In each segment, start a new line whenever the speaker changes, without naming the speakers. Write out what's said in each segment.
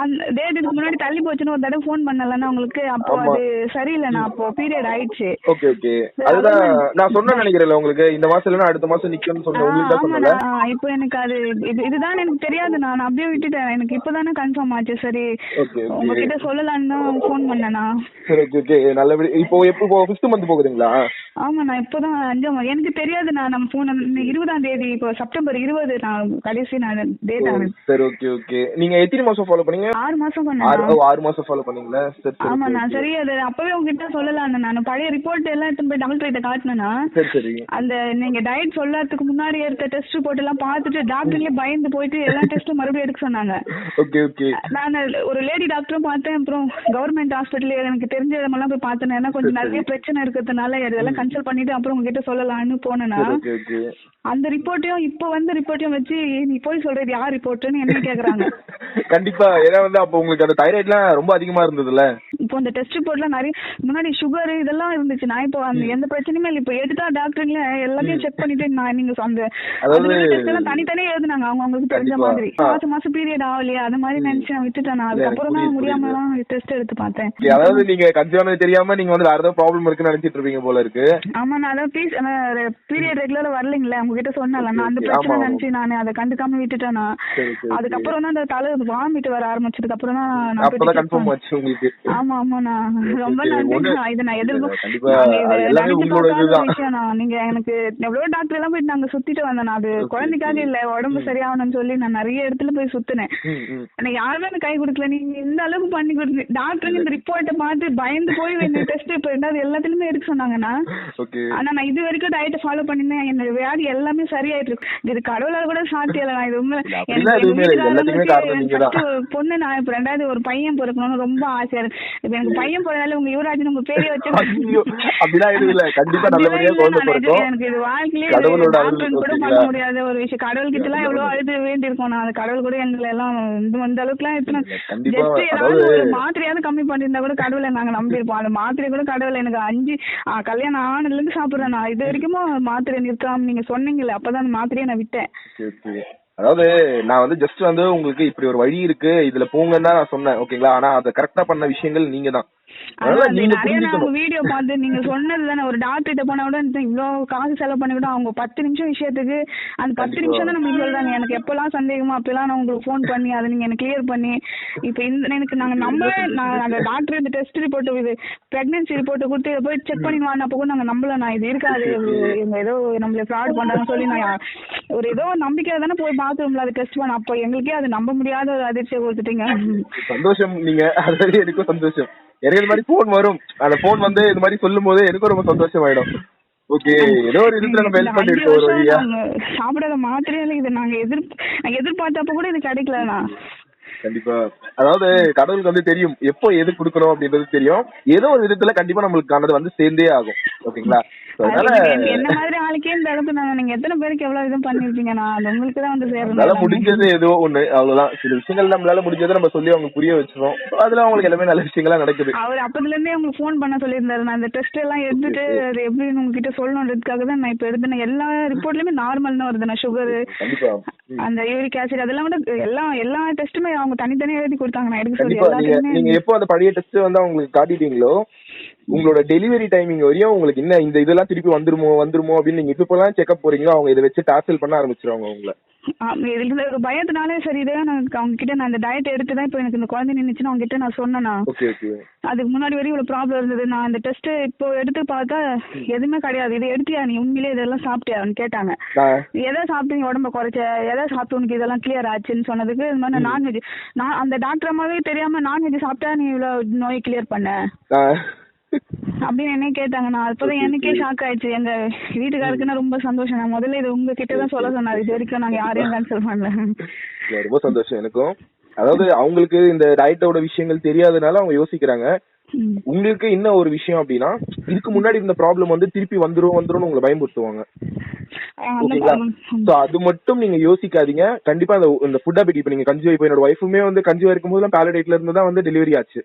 அந்த டேட்டுக்கு முன்னாடி தள்ளி போச்சுன்னு ஒரு தடவை ஃபோன் பண்ணலன்னா உங்களுக்கு அப்போ. அது சரியில்லைண்ணா. அப்போ பீரியட் ஆயிடுச்சு.
Okay okay. அதுதான் நான் சொன்னேன் நினைக்கிறேன் உங்களுக்கு. இந்த மாசம் இல்லைன்னா அடுத்த மாசம் நிக்கும்னு சொன்னேன்.
இப்போ எனக்கு அது இது இதுதான் எனக்கு தெரியாது நான் அப்படியே விட்டுட்டேன். எனக்கு இப்போதானே கன்ஃபார்ம் ஆச்சு. சரி உங்ககிட்ட சொல்லலான்னு தான் ஃபோன் பண்ணேண்ணா.
சரி ஓகே ஓகே. நல்லபடி இப்போ எப்போ ஃபிஃப்த் மந்த் போகுதுங்களா?
ஆமாண்ணா இப்போதான் அஞ்சாம் எனக்கு தெரியாதுண்ணா. நம்ம ஃபோன் இருபதாம் தேதி இப்போ செப்டம்பர் இருபது நான் கடைசி நான் டேட்
சரி ஓகே ஓகே. நீங்க எத்தனை மாசம் ஃபாலோ பண்ணீங்க
ஆறு மாசம் பண்ணேன்?
ஆறு மாசம் ஃபாலோ பண்ணீங்களா. சரி
அது அப்பவே உங்ககிட்ட சொல்லலாம்ண்ணா நான் பழைய ரிப்போர்ட் எல்லாம் எடுத்துன்னு போய்
சரி சரி.
அந்த நீங்க டயட் சொல்லறதுக்கு முன்னாடி எடுத்த டெஸ்ட் ரிப்போர்ட் எல்லாம் பார்த்துட்டு டாக்டர்லயே பயந்து போயிட்டு எல்லா டெஸ்ட்டும் மறுபடியும் எடுக்க சொன்னாங்க.
Okay okay.
நான் ஒரு லேடி டாக்டரும் பார்த்தேன். அப்புறம் கவர்மெண்ட் ஹாஸ்பிட்டல் எனக்கு தெரிஞ்ச இடமெல்லாம் போய் பார்த்தேன். ஏன்னா கொஞ்சம் நிறைய பிரச்சனை இருக்கிறதுனால இதெல்லாம் கன்சல்ட் பண்ணிட்டு அப்புறம் உங்ககிட்ட சொல்லலாம்னு போனேன்னா அந்த ரிப்போர்ட்டையும் இப்போ வந்த ரிப்போர்ட்டையும் வச்சு நீ போய் சொல்றது யார் ரிப்போர்ட்னு என்ன கேக்குறாங்க.
கண்டிப்பா ஏன்னா வந்து அப்போ உங்களுக்கு அந்த தைராய்ட்லாம் ரொம்ப அதிகமா இருந்ததுல
இப்போ அந்த டெஸ்ட் ரிப்போர்ட்லாம் நிறைய முன்னாடி சுகர் இதெல்லாம் இருந்துச்சு. நான் இப்போ அந்த எந்த பிரச்சனையுமே இல்லை. இப்போ எடுத்தா டாக்டருங்கள எல்லாத்தையும் செக் பண்ணிட்டு நான் நீங்க அந்த எல்லாம் தனித்தனியே எழுதுனாங்க. அவங்க அவங்களுக்கு தெரிஞ்ச. மாதிரி. மாசம் மாசம் பீரியட் ஆகலையா. அது மாதிரி நினைச்சு நான் விட்டுட்டேன் அதுக்கப்புறம் தான் முடியாம. தான் டெஸ்ட் எடுத்து பார்த்தேன்.
அதாவது நீங்க கன்சியூவ் தெரியாம நீங்க வந்து வேற ஏதாவது ப்ராப்ளம் இருக்குன்னு நினைச்சிட்டு இருப்பீங்க போல இருக்கு.
ஆமா நான் அதான் பீஸ் பீரியட் ரெகுலரா வரலைங்களே. உங்ககிட்ட சொன்னல நான் அந்த பிரச்சனை. நினைச்சு நான் அதை கண்டுக்காம விட்டுட்டேன் நான். அதுக்கப்புறம் தான் அந்த தலை வாமிட் வர ஆரம்பிச்சதுக்கு அப்புறம் தான் நான் ஆமா ஆமா நான் ரொம்ப
okay.
நன்றி.
ஒண்ணு-
நான் இதை நான்
கண்டிப்பா
நாங்க எனக்கு எவ்வளவு டாக்டர் எல்லாம் போயிட்டு நாங்க சுத்திட்டு வந்தேன் அது குழந்தைக்காக. இல்ல உடம்பு சரியாகணும்னு சொல்லி நான் நிறைய இடத்துல போய் சுத்தினேன். எனக்கு யாருமே எனக்கு கை கொடுக்கல. நீங்க இந்த அளவுக்கு பண்ணி கொடுத்து டாக்டருங்க இந்த ரிப்போர்ட்டை பார்த்து பயந்து போய் இந்த டெஸ்ட் இப்போ ரெண்டாவது எல்லாத்துலயுமே எடுக்க சொன்னாங்கன்னா
ஓகே.
ஆனா நான் இது வரைக்கும் டயட்டை ஃபாலோ பண்ணினேன் என்னோட வியாதி எல்லாமே சரியாயிட்டு இருக்கு. இது கடவுளால கூட சாத்தியம் நான். இது உண்மை பொண்ணு நான் இப்ப ரெண்டாவது ஒரு பையன் பிறக்கணும்னு ரொம்ப ஆசையா இருக்கு. இப்ப எனக்கு பையன் பிறந்தால உங்க யுவராஜன் உங்க பேரே வச்சு
அப்படிலாம் எதுவும் இல்ல. கண்டிப்பா நல்லபடியா குழந்தை பிறக்கும்
எனக்கு இது வாழ்க்கையிலே
கடவுளோட அருள்
கூட? பண்ண முடியாத ஒரு விஷயம். கடவுள் கிட்ட எல்லாம் எவ்வளவு அழுது வேண்டி இருக்கோம் நான். அது கடவுள் கூட எங்களை எல்லாம் இந்த அளவுக்கு எல்லாம் எத்தனை ஜஸ்ட் ஏதாவது ஒரு மாத்திரையாவது கம்மி பண்ணிருந்தா கூட கடவுளை நாங்க நம்பியிருப்போம். அந்த மாத்திரை கூட கடவுள் எனக்கு அஞ்சு கல்யாணம் ஆனதுல இருந்து சாப்பிடுறேன் நான். இது வரைக்கும் மாத்திரை நிறுத்தாம நீங்க சொன்னீங்கல்ல அப்பதான் அந்த மாத்திரையை நான் விட்டேன்.
அதாவது நான் வந்து ஜஸ்ட் வந்து உங்களுக்கு இப்படி ஒரு வழி இருக்கு இதுல போங்கன்னு தான் நான் சொன்னேன் ஓகேங்களா ஆனா அதை கரெக்டா பண்ண விஷயங்கள் நீங்க தான்
வீடியோ பார்த்து நீங்க சொன்னது தானே ஒரு டாக்டர் கிட்ட போனா இந்த இவ்வளவு காசு செலவு பண்ணி அவங்க பத்து நிமிஷம் விஷயத்துக்கு அந்த பத்து. நிமிஷம் தான் நம்மளுக்கு சொல்றாங்க எனக்கு எப்பெல்லாம் சந்தேகமோ அப்பெல்லாம் நான் உங்களுக்கு ஃபோன் பண்ணி அதை நீங்க எனக்கு கிளியர் பண்ணி இப்போ இந்த எனக்கு நாங்க நம்பவே நான் அந்த டாக்டர் இந்த டெஸ்ட் ரிப்போர்ட் இது பிரெக்னன்சி ரிப்போர்ட் கொடுத்து இதை போய் செக் பண்ணி வாங்க அப்போ கூட நாங்க நம்பல நான் இது இருக்காது. இவங்க ஏதோ நம்மள ஃப்ராட் பண்றாங்கன்னு சொல்லி நான் ஒரு ஏதோ நம்பிக்கையில தானே போய் பாத்ரூம்ல அதை டெஸ்ட் பண்ண அப்போ எங்களுக்கே அது நம்ப முடியாத ஒரு அதிர்ச்சியை கொடுத்துட்டீங்க.
சந்தோஷம் நீங்க. அது எனக்கும் சந்தோஷம். எனக்கு இந்த மாதிரி போன் வரும். அந்த போன் வந்து இந்த மாதிரி சொல்லும் போது எனக்கும் ரொம்ப சந்தோஷம் ஆயிடும் ஓகே ஏதோ ஒரு இதுல நம்ம ஹெல்ப் ஒரு வழியா
நாங்க சாப்பிடாத மாத்திரையில இது. நாங்க எதிர் எதிர்பார்த்தப்ப கூட இது கிடைக்கலண்ணா.
கண்டிப்பா. அதாவது கடவுளுக்கு வந்து தெரியும் எப்போ எது கொடுக்கணும் அப்படின்றது தெரியும். ஏதோ ஒரு விதத்துல கண்டிப்பா நம்மளுக்கானது வந்து சேர்ந்தே ஆகும். ஓகேங்களா?
என்ன- மாதிரி ஆளுக்கே இந்த அளவுக்கு நாங்க நீங்க எத்தனை பேருக்கு எவ்வளவு இது பண்ணிருப்பீங்க நான் அது உங்களுக்கு தான் வந்து
நம்மளால
சேரணும்
முடிஞ்சது ஏதோ ஒண்ணு அவ்வளவுதான். சில விஷயங்கள் நம்மளால முடிஞ்சதை நம்ம சொல்லி அவங்க புரிய வச்சிரும் அதுல அவங்களுக்கு எல்லாமே நல்ல விஷயங்களா நடக்குது.
அவர் அப்பதுல இருந்தே உங்களுக்கு ஃபோன் பண்ண சொல்லியிருந்தாரு. நான் இந்த டெஸ்ட் எல்லாம் எடுத்துட்டு அது எப்படின்னு உங்ககிட்ட சொல்லணுன்றதுக்காக தான் நான் இப்ப எடுத்தேன். எல்லா ரிப்போர்ட்லயுமே நார்மல் தான் வருது. நான் சுகர். அந்த யூரிக் ஆசிட் அதெல்லாம் கூட எல்லா எல்லா டெஸ்ட்டுமே அவங்க தனித்தனியா எழுதி கொடுத்தாங்க. நான் எடுக்க சொல்லி
நீங்க எப்போ அந்த பழைய டெஸ்ட் வந்து அவங்களுக்கு காட்டிட்டீங்களோ உங்களோட டெலிவரி டைமிங் வரையும் உங்களுக்கு என்ன இந்த இதெல்லாம் திருப்பி வந்துருமோ வந்துருமோ அப்படின்னு நீங்க இப்ப செக்அப் போறீங்களோ அவங்க இதை வச்சு டார்ச்சல் பண்ண ஆரம்பிச்சிருவாங்க உங்களை.
இதுல பயத்தினாலே சரி இதே நான் அவங்க கிட்ட நான் இந்த டயட் எடுத்து தான் இப்போ எனக்கு இந்த குழந்தை நின்னுச்சுன்னு அவங்க கிட்ட நான் சொன்னேனா?
ஓகே ஓகே
அதுக்கு முன்னாடி வரையும் இவ்வளவு ப்ராப்ளம் இருந்தது. நான் இந்த டெஸ்ட் இப்போ எடுத்து பார்த்தா எதுவுமே கிடையாது. இது எடுத்தியா நீ? உண்மையிலே இதெல்லாம் சாப்பிட்டியான்னு கேட்டாங்க. எதை சாப்பிட்டு உடம்ப குறைச்ச? எதை சாப்பிட்டு உனக்கு இதெல்லாம் கிளியர் ஆச்சுன்னு சொன்னதுக்கு இந்த மாதிரி நான்வெஜ் நான் அந்த டாக்டர் அம்மாவே தெரியாம நான்வெஜ் சாப்பிட்டா நீ இவ்வளவு நோய் கிளியர் பண்ண? அப்படின்னு என்ன கேட்டாங்க. நான் அப்பதான் எனக்கே ஷாக் ஆயிடுச்சு. எங்க வீட்டுக்காருக்குன்னா ரொம்ப சந்தோஷம். நான் முதல்ல இது உங்க கிட்ட தான் சொல்ல சொன்னாரு. இது வரைக்கும் நாங்க யாரையும் கேன்சல் பண்ணல.
ரொம்ப சந்தோஷம் எனக்கும். அதாவது அவங்களுக்கு இந்த டயட்டோட விஷயங்கள் தெரியாதனால அவங்க யோசிக்கிறாங்க. உங்களுக்கு இன்னும் ஒரு விஷயம் அப்படின்னா இதுக்கு முன்னாடி இந்த ப்ராப்ளம் வந்து திருப்பி வந்துரும் வந்துரும் உங்களை பயமுறுத்துவாங்க. ஓகேங்களா. சோ அது மட்டும் நீங்க யோசிக்காதீங்க. கண்டிப்பா அந்த இந்த ஃபுட் ஹாபிட் இப்ப நீங்க கன்சியூ இப்போ என்னோட ஒய்ஃபுமே வந்து கன்சியூ இருக்கும்போது பேலடைட்ல இருந்து தான் வந்து டெலிவரி ஆச்சு.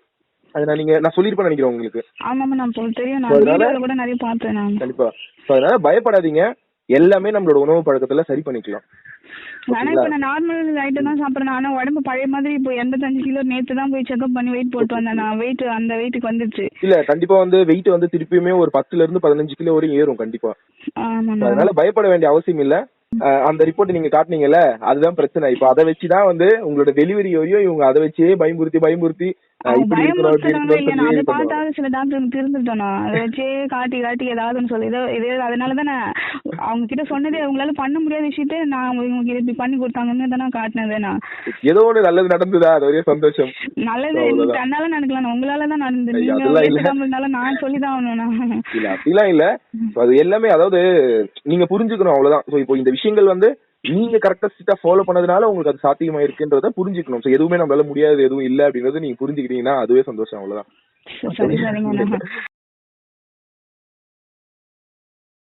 அது நான் நீங்க நான் சொல்லிருப்பேன் நினைக்கிறேன் உங்களுக்கு.
ஆமாமா நான் தெரியும். நான்
அதனால-
வீடியோல கூட நிறைய பார்த்தேன் நான்.
கண்டிப்பா. சோ அதனால பயப்படாதீங்க. எல்லாமே நம்மளோட உணவு பழக்கத்துல சரி பண்ணிக்கலாம்.
ஆனா இப்ப நான் நார்மல் ஐட்டம் தான் சாப்பிடுறேன். ஆனா உடம்பு பழைய மாதிரி இப்போ எண்பத்தஞ்சு கிலோ நேத்து தான் போய் செக்அப் பண்ணி வெயிட் போட்டு வந்தேன் நான். வெயிட் அந்த வெயிட்டுக்கு வந்துருச்சு.
இல்ல கண்டிப்பா வந்து வெயிட் வந்து திருப்பியுமே ஒரு பத்துல இருந்து பதினஞ்சு கிலோ வரையும் ஏறும் கண்டிப்பா. அதனால பயப்பட வேண்டிய அவசியம் இல்ல. அந்த ரிப்போர்ட் நீங்க காட்டுனீங்கல்ல அதுதான் பிரச்சனை. இப்ப அதை வச்சுதான் வந்து உங்களோட டெலிவரி வரையும் இவங்க அதை வச்சே பயமுறுத்தி பயமுறுத்தி
அதை பார்த்தாவது சில டாக்டர் திருந்துட்டோம் அதை வச்சே காட்டி காட்டி ஏதாவதுன்னு சொல்லி இதோ இதே அதனால தானே அவங்க கிட்ட சொன்னதே அவங்களால பண்ண முடியாத விஷயத்த நான் இவங்க இப்படி பண்ணி கொடுத்தாங்கன்னு தானே காட்டினதே நான்.
ஏதோ ஒண்ணு நல்லது நடந்ததா? அது ஒரே சந்தோஷம்.
நல்லது தன்னால நடக்கலாம். உங்களால தான் நடந்தது. நீங்க நான் சொல்லி தான் ஆகணும்
இல்ல அப்படிலாம் இல்ல. அது எல்லாமே அதாவது நீங்க புரிஞ்சுக்கணும் அவ்வளவுதான். சோ இப்போ இந்த விஷயங்கள் வந்து நீங்க கரெக்டா ஸ்ட்ரிக்டா ஃபாலோ பண்ணதுனால உங்களுக்கு அது சாத்தியமா இருக்குன்றத புரிஞ்சுக்கணும். சோ எதுவுமே நம்மளால முடியாது எதுவும் இல்ல அப்படின்றத நீங்க புரிஞ்சுக்கிட்டீங்கன்னா அதுவே சந்தோஷம் அவ்வளவுதான்.
சரி சரிங்க